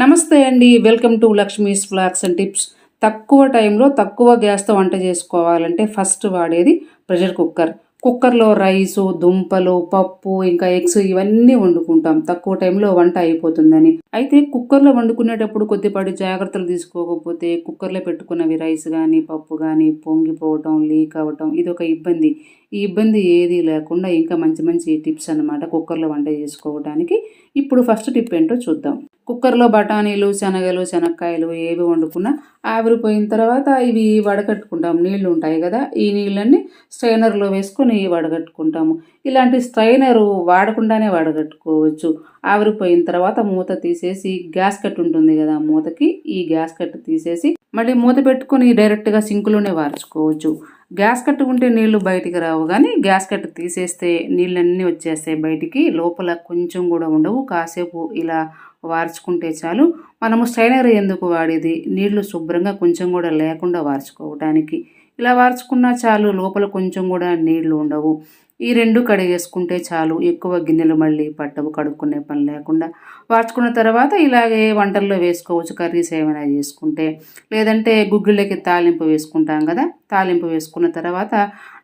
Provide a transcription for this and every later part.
నమస్తే అండి welcome to Lakshmi's vlogs and tips. తక్కువ టైంలో తక్కువ గ్యాస్తో వంట చేసుకోవాలంటే ఫస్ట్ వాడేది ప్రెషర్ కుక్కర్. కుక్కర్లో రైసు దుంపలు పప్పు ఇంకా ఎగ్స్ ఇవన్నీ వండుకుంటాం. తక్కువ టైంలో వంట అయిపోతుందని. అయితే కుక్కర్లో వండుకునేటప్పుడు కొద్దిపాటి జాగ్రత్తలు తీసుకోకపోతే కుక్కర్లో పెట్టుకున్నవి రైస్ కానీ పప్పు కానీ పొంగిపోవటం లీక్ అవ్వటం ఇది ఒక ఇబ్బంది. ఈ ఇబ్బంది ఏది లేకుండా ఇంకా మంచి మంచి టిప్స్ అన్నమాట కుక్కర్లో వంట చేసుకోవడానికి ఇప్పుడు ఫస్ట్ టిప్ ఏంటో చూద్దాం. కుక్కర్లో బఠానీలు శనగలు శనక్కాయలు ఏవి వండుకున్నా ఆవిరిపోయిన తర్వాత ఇవి వడగట్టుకుంటాం. నీళ్ళు ఉంటాయి కదా ఈ నీళ్ళన్నీ స్ట్రైనర్లో వేసుకొని వడగట్టుకుంటాము. ఇలాంటి స్ట్రైనర్ వాడకుండానే వడగట్టుకోవచ్చు. ఆవిరిపోయిన తర్వాత మూత తీసేసి గ్యాస్ కట్ ఉంటుంది కదా మూతకి ఈ గ్యాస్ కట్ తీసేసి మళ్ళీ మూత పెట్టుకొని డైరెక్ట్గా సింకులోనే వార్చుకోవచ్చు. గ్యాస్ కట్టు ఉంటే నీళ్ళు బయటికి రావు కానీ గ్యాస్ కట్టు తీసేస్తే నీళ్ళన్నీ వచ్చేస్తాయి బయటికి. లోపల కొంచెం కూడా ఉండవు. కాసేపు ఇలా వార్చుకుంటే చాలు. మనము స్ట్రైనర్ ఎందుకు వాడేది? నీళ్ళు శుభ్రంగా కొంచెం కూడా లేకుండా వార్చుకోవడానికి ఇలా వార్చుకున్నా చాలు. లోపల కొంచెం కూడా నీళ్ళు ఉండవు. ఈ రెండు కడిగేసుకుంటే చాలు. ఎక్కువ గిన్నెలు మళ్ళీ పట్టవు కడుక్కునే పని లేకుండా. వార్చుకున్న తర్వాత ఇలాగే వంటల్లో వేసుకోవచ్చు కర్రీస్ ఏమైనా చేసుకుంటే. లేదంటే గుగ్గిళ్ళకి తాలింపు వేసుకుంటాం కదా తాలింపు వేసుకున్న తర్వాత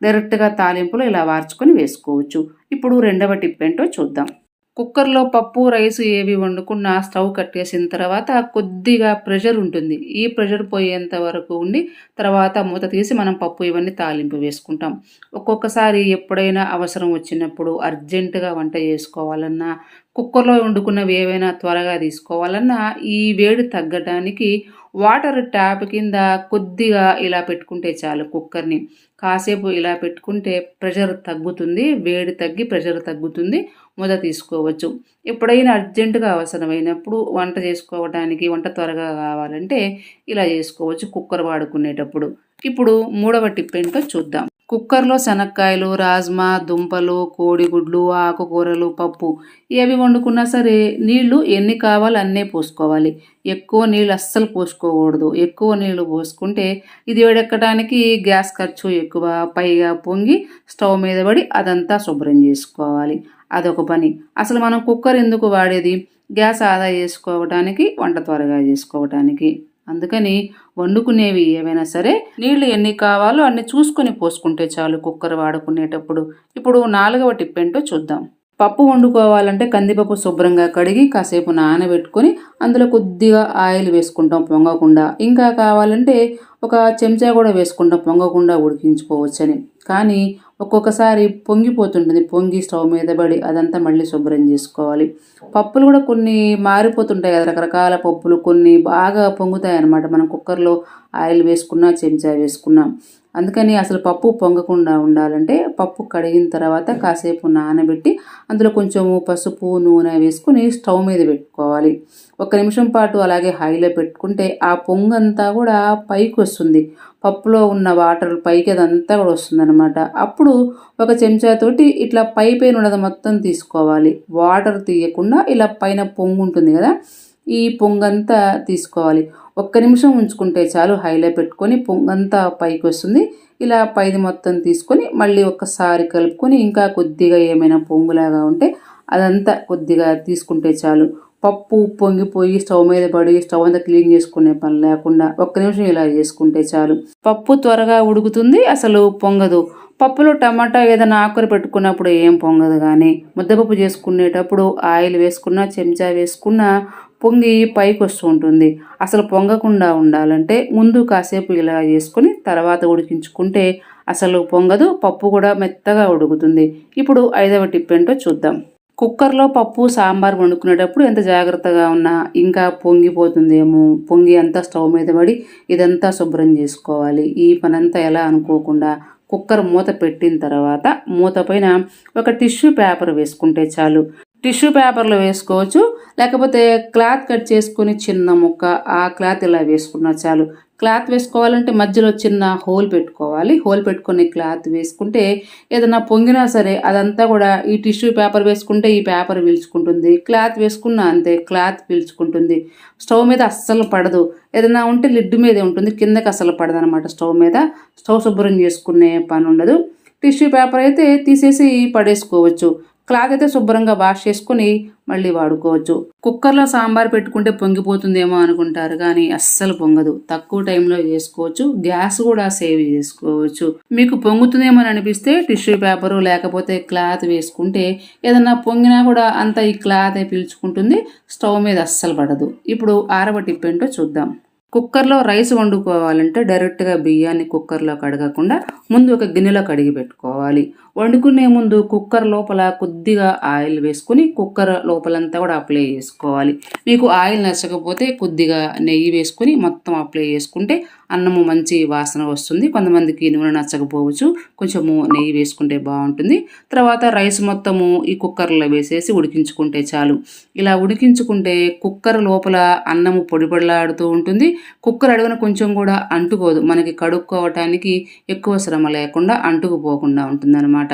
డైరెక్ట్గా తాలింపులో ఇలా వార్చుకొని వేసుకోవచ్చు. ఇప్పుడు రెండవ టిప్ ఏంటో చూద్దాం. కుక్కర్లో పప్పు రైస్ ఏవి వండుకున్నా స్టవ్ కట్టేసిన తర్వాత కొద్దిగా ప్రెషర్ ఉంటుంది. ఈ ప్రెషర్ పోయేంత వరకు ఉండి తర్వాత మూత తీసి మనం పప్పు ఇవన్నీ తాలింపు వేసుకుంటాం. ఒక్కొక్కసారి ఎప్పుడైనా అవసరం వచ్చినప్పుడు అర్జెంటుగా వంట చేసుకోవాలన్నా కుక్కర్లో వండుకున్నవి ఏవైనా త్వరగా తీసుకోవాలన్నా ఈ వేడి తగ్గడానికి వాటర్ ట్యాప్ కింద కొద్దిగా ఇలా పెట్టుకుంటే చాలు కుక్కర్ని. కాసేపు ఇలా పెట్టుకుంటే ప్రెషర్ తగ్గుతుంది వేడి తగ్గి ప్రెషర్ తగ్గుతుంది. ముద తీసుకోవచ్చు. ఎప్పుడైనా అర్జెంటుగా అవసరమైనప్పుడు వంట చేసుకోవడానికి వంట త్వరగా కావాలంటే ఇలా చేసుకోవచ్చు కుక్కర్ వాడుకునేటప్పుడు. ఇప్పుడు మూడవ టిప్ ఏంటో చూద్దాం. కుక్కర్లో శనక్కాయలు రాజ్మా దుంపలు కోడిగుడ్లు ఆకుకూరలు పప్పు ఏవి వండుకున్నా సరే నీళ్ళు ఎన్ని కావాలో అన్నే పోసుకోవాలి. ఎక్కువ నీళ్ళు అస్సలు పోసుకోకూడదు. ఎక్కువ నీళ్ళు పోసుకుంటే ఇది వేడెక్కడానికి గ్యాస్ ఖర్చు ఎక్కువ. పైగా పొంగి స్టవ్ మీద పడి అదంతా శుభ్రం చేసుకోవాలి. అదొక పని. అసలు మనం కుక్కర్ ఎందుకు వాడేది? గ్యాస్ ఆదా చేసుకోవటానికి వంట త్వరగా చేసుకోవటానికి. అందుకని వండుకునేవి ఏవైనా సరే నీళ్ళు ఎన్ని కావాలో అన్ని చూసుకొని పోసుకుంటే చాలు కుక్కర్ వాడుకునేటప్పుడు. ఇప్పుడు నాలుగవ టిప్ ఏంటో చూద్దాం. పప్పు వండుకోవాలంటే కందిపప్పు శుభ్రంగా కడిగి కాసేపు నానబెట్టుకొని అందులో కొద్దిగా ఆయిల్ వేసుకుంటాం పొంగకుండా. ఇంకా కావాలంటే ఒక చెంచా కూడా వేసుకుంటాం పొంగకుండా ఉడికించుకోవచ్చని. కానీ ఒక్కొక్కసారి పొంగిపోతుంటుంది. పొంగి స్టవ్ మీద పడి అదంతా మళ్ళీ శుభ్రం చేసుకోవాలి. పప్పులు కూడా కొన్ని మారిపోతుంటాయి కదా రకరకాల పప్పులు కొన్ని బాగా పొంగుతాయి అన్నమాట మనం కుక్కర్లో ఆయిల్ వేసుకున్నా చెంచా వేసుకున్నా. అందుకని అసలు పప్పు పొంగకుండా ఉండాలంటే పప్పు కడిగిన తర్వాత కాసేపు నానబెట్టి అందులో కొంచెము పసుపు నూనె వేసుకుని స్టవ్ మీద పెట్టుకోవాలి. ఒక నిమిషం పాటు అలాగే హైలో పెట్టుకుంటే ఆ పొంగంతా కూడా పైకి వస్తుంది. పప్పులో ఉన్న వాటర్ పైకి అదంతా కూడా వస్తుందన్నమాట. అప్పుడు ఒక చెంచాతోటి ఇట్లా పై పైన ఉన్నది మొత్తం తీసుకోవాలి. వాటర్ తీయకుండా ఇలా పైన పొంగు ఉంటుంది కదా ఈ పొంగంతా తీసుకోవాలి. ఒక్క నిమిషం ఉంచుకుంటే చాలు హైలో పెట్టుకొని పొంగంతా పైకి వస్తుంది ఇలా పైది మొత్తం తీసుకొని మళ్ళీ ఒక్కసారి కలుపుకొని ఇంకా కొద్దిగా ఏమైనా పొంగులాగా ఉంటే అదంతా కొద్దిగా తీసుకుంటే చాలు. పప్పు పొంగిపోయి స్టవ్ మీద పడి స్టవ్ అంతా క్లీన్ చేసుకునే పని లేకుండా ఒక్క నిమిషం ఇలా చేసుకుంటే చాలు. పప్పు త్వరగా ఉడుకుతుంది అసలు పొంగదు. పప్పులో టమాటా ఏదైనా ఆకురు పెట్టుకున్నప్పుడు ఏం పొంగదు కానీ ముద్దపప్పు చేసుకునేటప్పుడు ఆయిల్ వేసుకున్నా చెంచా వేసుకున్నా పొంగి పైకి వస్తూ ఉంటుంది. అసలు పొంగకుండా ఉండాలంటే ముందు కాసేపు ఇలా చేసుకొని తర్వాత ఉడికించుకుంటే అసలు పొంగదు పప్పు కూడా మెత్తగా ఉడుకుతుంది. ఇప్పుడు ఐదవ టిప్ ఏంటో చూద్దాం. కుక్కర్లో పప్పు సాంబార్ వండుకునేటప్పుడు ఎంత జాగ్రత్తగా ఉన్నా ఇంకా పొంగిపోతుందేమో. పొంగి అంతా స్టవ్ మీద పడి ఇదంతా శుభ్రం చేసుకోవాలి. ఈ పనంతా ఎలా అనుకోకుండా కుక్కర్ మూత పెట్టిన తర్వాత మూత పైన ఒక టిష్యూ పేపర్ వేసుకుంటే చాలు. టిష్యూ పేపర్లో వేసుకోవచ్చు. లేకపోతే క్లాత్ కట్ చేసుకుని చిన్న ముక్క ఆ క్లాత్ ఇలా వేసుకున్నా చాలు. క్లాత్ వేసుకోవాలంటే మధ్యలో చిన్న హోల్ పెట్టుకోవాలి. హోల్ పెట్టుకుని క్లాత్ వేసుకుంటే ఏదైనా పొంగినా సరే అదంతా కూడా ఈ టిష్యూ పేపర్ వేసుకుంటే ఈ పేపర్ పీల్చుకుంటుంది. క్లాత్ వేసుకున్నా అంతే క్లాత్ పీల్చుకుంటుంది. స్టవ్ మీద అస్సలు పడదు. ఏదైనా ఉంటే లిడ్ మీదే ఉంటుంది. కిందకి అస్సలు పడదు అనమాట స్టవ్ మీద. స్టవ్ శుభ్రం చేసుకునే పని ఉండదు. టిష్యూ పేపర్ అయితే తీసేసి పడేసుకోవచ్చు. క్లాత్ అయితే శుభ్రంగా వాష్ చేసుకుని మళ్ళీ వాడుకోవచ్చు. కుక్కర్లో సాంబార్ పెట్టుకుంటే పొంగిపోతుందేమో అనుకుంటారు కానీ అస్సలు పొంగదు. తక్కువ టైంలో చేసుకోవచ్చు గ్యాస్ కూడా సేవ్ చేసుకోవచ్చు. మీకు పొంగుతుందేమో అని అనిపిస్తే టిష్యూ పేపరు లేకపోతే క్లాత్ వేసుకుంటే ఏదన్నా పొంగినా కూడా అంత ఈ క్లాత్ పీల్చుకుంటుంది. స్టవ్ మీద అస్సలు పడదు. ఇప్పుడు ఆరవ టిప్ ఏంటో చూద్దాం. కుక్కర్లో రైస్ వండుకోవాలంటే డైరెక్ట్గా బియ్యాన్ని కుక్కర్లో కడగకుండా ముందు ఒక గిన్నెలో కడిగి పెట్టుకోవాలి. వండుకునే ముందు కుక్కర్ లోపల కొద్దిగా ఆయిల్ వేసుకుని కుక్కర్ లోపలంతా కూడా అప్లై చేసుకోవాలి. మీకు ఆయిల్ నచ్చకపోతే కొద్దిగా నెయ్యి వేసుకుని మొత్తం అప్లై చేసుకుంటే అన్నము మంచి వాసన వస్తుంది. కొంతమందికి నూనె నచ్చకపోవచ్చు. కొంచెము నెయ్యి వేసుకుంటే బాగుంటుంది. తర్వాత రైస్ మొత్తము ఈ కుక్కర్లో వేసేసి ఉడికించుకుంటే చాలు. ఇలా ఉడికించుకుంటే కుక్కర్ లోపల అన్నము పొడిపడలాడుతూ ఉంటుంది. కుక్కర్ అడుగున కొంచెం కూడా అంటుకోదు. మనకి కడుక్కోవటానికి ఎక్కువ శ్రమ లేకుండా అంటుకుపోకుండా ఉంటుందన్నమాట.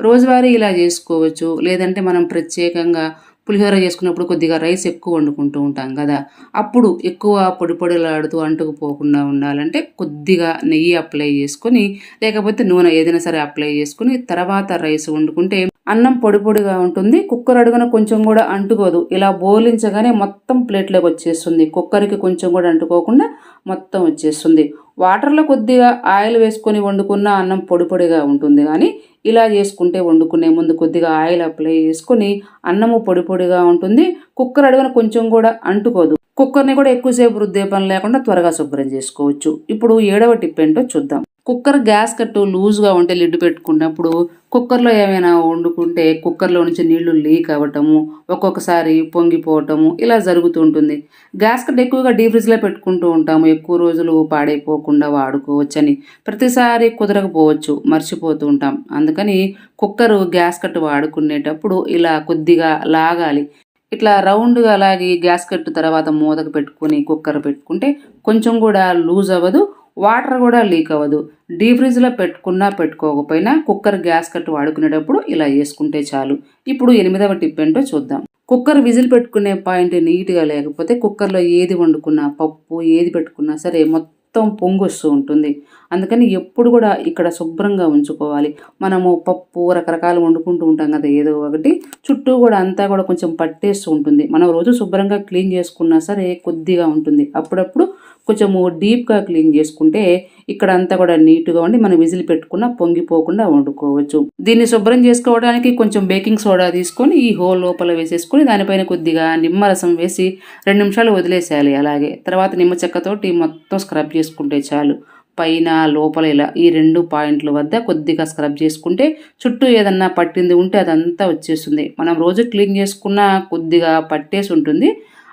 రోజువారీ ఇలా చేసుకోవచ్చు. లేదంటే మనం ప్రత్యేకంగా పులిహోర చేసుకున్నప్పుడు కొద్దిగా రైస్ ఎక్కువ వండుకుంటూ ఉంటాం కదా. అప్పుడు ఎక్కువ పొడి పొడిలాడుతూ అంటుకుపోకుండా ఉండాలంటే కొద్దిగా నెయ్యి అప్లై చేసుకొని లేకపోతే నూనె ఏదైనా సరే అప్లై చేసుకుని తర్వాత రైస్ వండుకుంటే అన్నం పొడి పొడిగా ఉంటుంది. కుక్కర్ అడుగున కొంచెం కూడా అంటుకోదు. ఇలా బోలించగానే మొత్తం ప్లేట్లోకి వచ్చేస్తుంది. కుక్కర్కి కొంచెం కూడా అంటుకోకుండా మొత్తం వచ్చేస్తుంది. వాటర్లో కొద్దిగా ఆయిల్ వేసుకొని వండుకున్న అన్నం పొడి పొడిగా ఉంటుంది. కానీ ఇలా చేసుకుంటే వండుకునే ముందు కొద్దిగా ఆయిల్ అప్లై చేసుకొని అన్నము పొడి పొడిగా ఉంటుంది. కుక్కర్ అడుగున కొంచెం కూడా అంటుకోదు. కుక్కర్ని కూడా ఎక్కువసేపు రుద్దే పని లేకుండా త్వరగా శుభ్రం చేసుకోవచ్చు. ఇప్పుడు ఏడవ టిప్ ఏంటో చూద్దాం. కుక్కర్ గ్యాస్ కట్టు లూజ్గా ఉంటే లిడ్ పెట్టుకున్నప్పుడు కుక్కర్లో ఏమైనా వండుకుంటే కుక్కర్లో నుంచి నీళ్ళు లీక్ అవ్వటము ఒక్కొక్కసారి పొంగిపోవటము ఇలా జరుగుతూ ఉంటుంది. గ్యాస్ కట్ ఎక్కువగా డీ ఫ్రిడ్జ్లో పెట్టుకుంటూ ఉంటాము. ఎక్కువ రోజులు పాడైపోకుండా వాడుకోవచ్చని ప్రతిసారి కుదరకపోవచ్చు మర్చిపోతూ ఉంటాం. అందుకని కుక్కరు గ్యాస్ కట్టు వాడుకునేటప్పుడు ఇలా కొద్దిగా లాగాలి. ఇట్లా రౌండ్గా లాగి గ్యాస్ కట్టు తర్వాత మూతకు పెట్టుకుని కుక్కర్ పెట్టుకుంటే కొంచెం కూడా లూజ్ అవ్వదు వాటర్ కూడా లీక్ అవ్వదు. డీ ఫ్రిడ్జ్లో పెట్టుకున్నా పెట్టుకోకపోయినా కుక్కర్ గ్యాస్ కట్ వాడుకునేటప్పుడు ఇలా వేసుకుంటే చాలు. ఇప్పుడు ఎనిమిదవ టిప్ ఏంటో చూద్దాం. కుక్కర్ విజిల్ పెట్టుకునే పాయింట్ నీట్గా లేకపోతే కుక్కర్లో ఏది వండుకున్నా పప్పు ఏది పెట్టుకున్నా సరే మొత్తం మొత్తం పొంగొస్తూ ఉంటుంది. అందుకని ఎప్పుడు కూడా ఇక్కడ శుభ్రంగా ఉంచుకోవాలి. మనము పప్పు రకరకాలు వండుకుంటూ ఉంటాం కదా ఏదో ఒకటి. చుట్టూ కూడా అంతా కూడా కొంచెం పట్టేస్తూ ఉంటుంది. మనం రోజు శుభ్రంగా క్లీన్ చేసుకున్నా సరే కొద్దిగా ఉంటుంది. అప్పుడప్పుడు కొంచెము డీప్గా క్లీన్ చేసుకుంటే ఇక్కడ అంతా కూడా నీట్గా ఉండి మనం విజిల్ పెట్టుకున్న పొంగిపోకుండా వండుకోవచ్చు. దీన్ని శుభ్రం చేసుకోవడానికి కొంచెం బేకింగ్ సోడా తీసుకొని ఈ హోల్ లోపల వేసేసుకొని దానిపైన కొద్దిగా నిమ్మరసం వేసి రెండు నిమిషాలు వదిలేసేయాలి అలాగే. తర్వాత నిమ్మ చెక్కతోటి మొత్తం స్క్రబ్ చేసుకుంటే చాలు. పైన లోపల ఇలా ఈ రెండు పాయింట్ల వద్ద కొద్దిగా స్క్రబ్ చేసుకుంటే చుట్టూ ఏదన్నా పట్టింది ఉంటే అదంతా వచ్చేస్తుంది. మనం రోజు క్లీన్ చేసుకున్న కొద్దిగా పట్టేసి ఉంటుంది.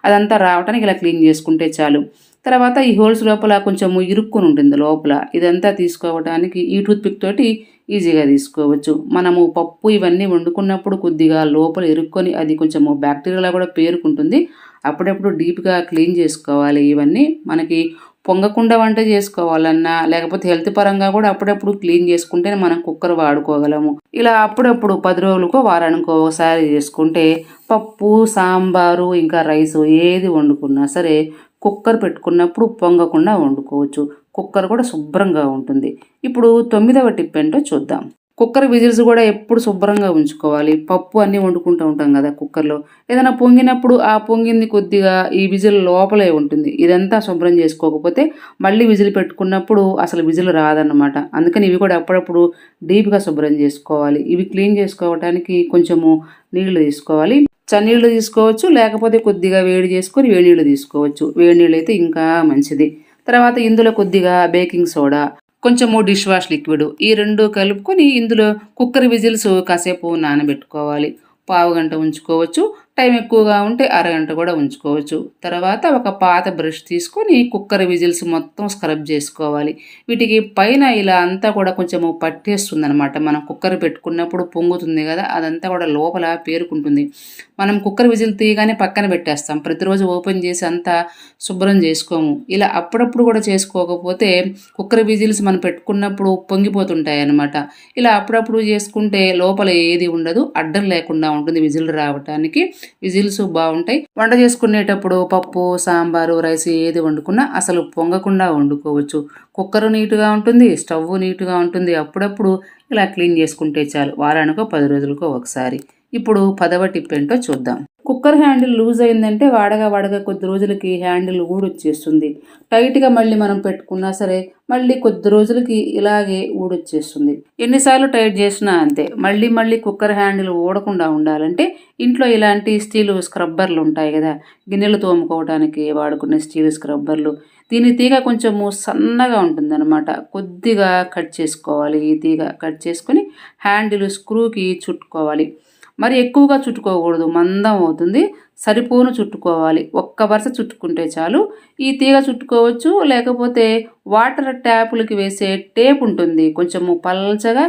అదంతా రావడానికి ఇలా క్లీన్ చేసుకుంటే చాలు. తర్వాత ఈ హోల్స్ లోపల కొంచెం ఇరుక్కుని ఉంటుంది లోపల. ఇదంతా తీసుకోవడానికి ఈ టూత్పిక్ తోటి ఈజీగా తీసుకోవచ్చు. మనము పప్పు ఇవన్నీ వండుకున్నప్పుడు కొద్దిగా లోపల ఇరుక్కొని అది కొంచెము బ్యాక్టీరియాలో కూడా పేరుకుంటుంది. అప్పుడప్పుడు డీప్గా క్లీన్ చేసుకోవాలి. ఇవన్నీ మనకి పొంగకుండా వంట చేసుకోవాలన్నా లేకపోతే హెల్త్ పరంగా కూడా అప్పుడప్పుడు క్లీన్ చేసుకుంటే మనం కుక్కర్ వాడుకోగలము. ఇలా అప్పుడప్పుడు పది రోజులకో వారానికో ఒకసారి చేసుకుంటే పప్పు సాంబారు ఇంకా రైస్ ఏది వండుకున్నా సరే కుక్కర్ పెట్టుకున్నప్పుడు పొంగకుండా వండుకోవచ్చు. కుక్కర్ కూడా శుభ్రంగా ఉంటుంది. ఇప్పుడు తొమ్మిదవ టిప్ ఏంటో చూద్దాం. కుక్కర్ విజిల్స్ కూడా ఎప్పుడు శుభ్రంగా ఉంచుకోవాలి. పప్పు అన్నీ వండుకుంటూ ఉంటాం కదా కుక్కర్లో. ఏదైనా పొంగినప్పుడు ఆ పొంగింది కొద్దిగా ఈ విజిల్ లోపలే ఉంటుంది. ఇదంతా శుభ్రం చేసుకోకపోతే మళ్ళీ విజిల్ పెట్టుకున్నప్పుడు అసలు విజిల్ రాదన్నమాట. అందుకని ఇవి కూడా అప్పుడప్పుడు డీప్గా శుభ్రం చేసుకోవాలి. ఇవి క్లీన్ చేసుకోవడానికి కొంచెము నీళ్ళు తీసుకోవాలి. చన్నీళ్ళు తీసుకోవచ్చు లేకపోతే కొద్దిగా వేడి చేసుకొని వేడి నీళ్ళు తీసుకోవచ్చు. వేడి నీళ్ళు అయితే ఇంకా మంచిది. తర్వాత ఇందులో కొద్దిగా బేకింగ్ సోడా కొంచెము డిష్ వాష్ లిక్విడ్ ఈ రెండు కలుపుకొని ఇందులో కుక్కర్ విజిల్స్ కాసేపు నానబెట్టుకోవాలి. పావు గంట ఉంచుకోవచ్చు. టైం ఎక్కువగా ఉంటే అరగంట కూడా ఉంచుకోవచ్చు. తర్వాత ఒక పాత బ్రష్ తీసుకొని కుక్కర్ విజిల్స్ మొత్తం స్క్రబ్ చేసుకోవాలి. వీటికి పైన ఇలా అంతా కూడా కొంచెము పట్టేస్తుంది అనమాట మనం కుక్కర్ పెట్టుకున్నప్పుడు పొంగుతుంది కదా అదంతా కూడా లోపల పేరుకుంటుంది. మనం కుక్కర్ విజిల్ తీయగానే పక్కన పెట్టేస్తాం. ప్రతిరోజు ఓపెన్ చేసి అంతా శుభ్రం చేసుకోము. ఇలా అప్పుడప్పుడు కూడా చేసుకోకపోతే కుక్కర్ విజిల్స్ మనం పెట్టుకున్నప్పుడు పొంగిపోతుంటాయి అనమాట ఇలా అప్పుడప్పుడు చేసుకుంటే లోపల ఏది ఉండదు అడ్డం లేకుండా ఉంటుంది విజిల్ రావటానికి. విజిల్స్ బాగుంటాయి. వంట చేసుకునేటప్పుడు పప్పు సాంబారు రైస్ ఏది వండుకున్నా అసలు పొంగకుండా వండుకోవచ్చు. కుక్కర్ నీట్గా ఉంటుంది స్టవ్ నీట్గా ఉంటుంది. అప్పుడప్పుడు ఇలా క్లీన్ చేసుకుంటే చాలు. వారానికో పది రోజులకో ఒకసారి. ఇప్పుడు పదవ టిప్ ఏంటో చూద్దాం. కుక్కర్ హ్యాండిల్ లూజ్ అయిందంటే వాడగా వాడగా కొద్ది రోజులకి హ్యాండిల్ ఊడొచ్చేస్తుంది. టైట్గా మళ్ళీ మనం పెట్టుకున్నా సరే మళ్ళీ కొద్ది రోజులకి ఇలాగే ఊడొచ్చేస్తుంది. ఎన్నిసార్లు టైట్ చేసినా అంతే. మళ్ళీ మళ్ళీ కుక్కర్ హ్యాండిల్ ఊడకుండా ఉండాలంటే ఇంట్లో ఇలాంటి స్టీల్ స్క్రబ్బర్లు ఉంటాయి కదా. గిన్నెలు తోముకోవడానికి వాడుకునే స్టీల్ స్క్రబ్బర్లు. దీని తీగ కొంచెము సన్నగా ఉంటుందన్నమాట. కొద్దిగా కట్ చేసుకోవాలి. ఈ తీగ కట్ చేసుకొని హ్యాండిల్ స్క్రూకి చుట్టుకోవాలి. మరి ఎక్కువగా చుట్టుకోకూడదు మందం అవుతుంది. సరిపోను చుట్టుకోవాలి. ఒక్క వరుస చుట్టుకుంటే చాలు. ఈ తీగ చుట్టుకోవచ్చు లేకపోతే వాటర్ ట్యాపులకి వేసే టేప్ ఉంటుంది. కొంచెము పల్చగా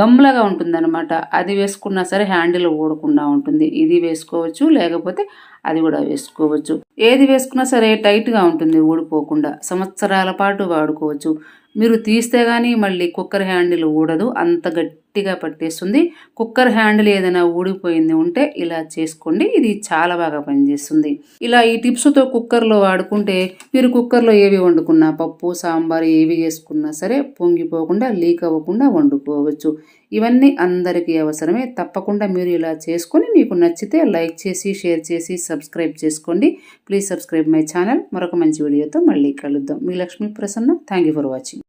గమ్లాగా ఉంటుందన్నమాట. అది వేసుకున్నా సరే హ్యాండిల్ ఊడకుండా ఉంటుంది. ఇది వేసుకోవచ్చు లేకపోతే అది కూడా వేసుకోవచ్చు. ఏది వేసుకున్నా సరే టైట్గా ఉంటుంది ఊడిపోకుండా. సంవత్సరాల పాటు వాడుకోవచ్చు. మీరు తీస్తే కానీ మళ్ళీ కుక్కర్ హ్యాండిల్ ఊడదు. అంత గట్టిగా పట్టేస్తుంది. కుక్కర్ హ్యాండిల్ ఏదైనా ఊడిపోయింది ఉంటే ఇలా చేసుకోండి. ఇది చాలా బాగా పనిచేస్తుంది. ఇలా ఈ టిప్స్తో కుక్కర్లో వాడుకుంటే మీరు కుక్కర్లో ఏవి వండుకున్నా పప్పు సాంబార్ ఏవి చేసుకున్నా సరే పొంగిపోకుండా లీక్ అవ్వకుండా వండుకోవచ్చు. ఇవన్నీ అందరికీ అవసరమే. తప్పకుండా మీరు ఇలా చేసుకొని మీకు నచ్చితే లైక్ చేసి షేర్ చేసి సబ్స్క్రైబ్ చేసుకోండి. Please subscribe my channel. మరొక మంచి వీడియోతో మళ్ళీ కలుద్దాం. మీ Lakshmi Prasanna. Thank you for watching.